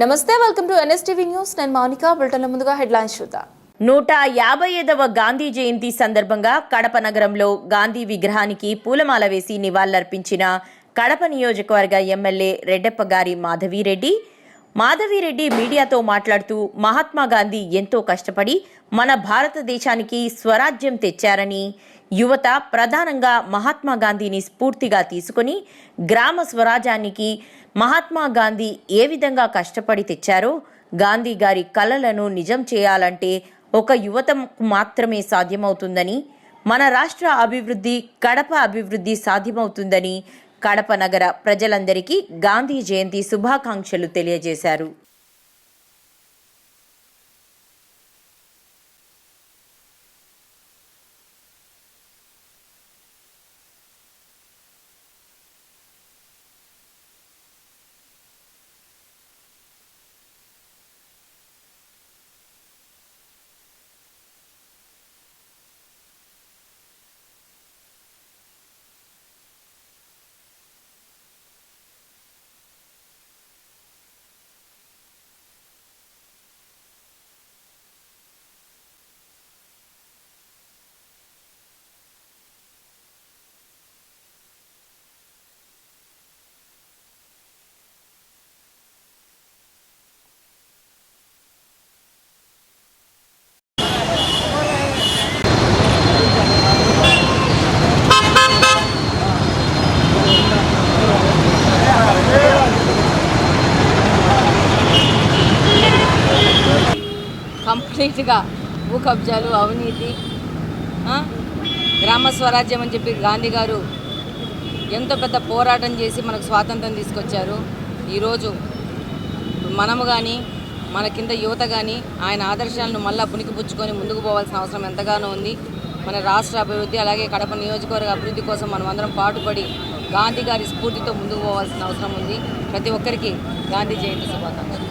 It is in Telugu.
నమస్తే వెల్కమ్ టు ఎన్ఎస్టీవీ న్యూస్ నేను మౌనిక బులెటిన్ల ముందుగా హెడ్లైన్స్ చూద్దాం. నూట యాభై ఐదవ గాంధీ జయంతి సందర్భంగా కడప నగరంలో గాంధీ విగ్రహానికి పూలమాల వేసి నివాళులర్పించిన కడప నియోజకవర్గ ఎమ్మెల్యే రెడ్డప్ప గారి మాధవిరెడ్డి. మాధవిరెడ్డి మీడియాతో మాట్లాడుతూ మహాత్మా గాంధీ ఎంతో కష్టపడి మన భారతదేశానికి స్వరాజ్యం తెచ్చారని యువత ప్రధానంగా మహాత్మా గాంధీని స్ఫూర్తిగా తీసుకుని గ్రామ స్వరాజ్యానికి మహాత్మా గాంధీ ఏ విధంగా కష్టపడి తెచ్చారో గాంధీ గారి కలలను నిజం చేయాలంటే ఒక యువతకు మాత్రమే సాధ్యమవుతుందని మన రాష్ట్ర అభివృద్ధి కడప అభివృద్ధి సాధ్యమవుతుందని కడప నగర ప్రజలందరికీ గాంధీ జయంతి శుభాకాంక్షలు తెలియజేశారు. కంప్లీట్గా భూ కబ్జాలు అవినీతి గ్రామ స్వరాజ్యం అని చెప్పి గాంధీ గారు ఎంతో పెద్ద పోరాటం చేసి మనకు స్వాతంత్రం తీసుకొచ్చారు. ఈరోజు మనము కానీ మన కింద యువత కానీ ఆయన ఆదర్శాలను మళ్ళీ పుణికిపుచ్చుకొని ముందుకు పోవాల్సిన అవసరం ఎంతగానో ఉంది. మన రాష్ట్ర అభివృద్ధి అలాగే కడప నియోజకవర్గ అభివృద్ధి కోసం మనం అందరం పాటుపడి గాంధీ గారి స్ఫూర్తితో ముందుకు పోవాల్సిన అవసరం ఉంది. ప్రతి ఒక్కరికి గాంధీ జయంతి శుభాకాంక్షలు.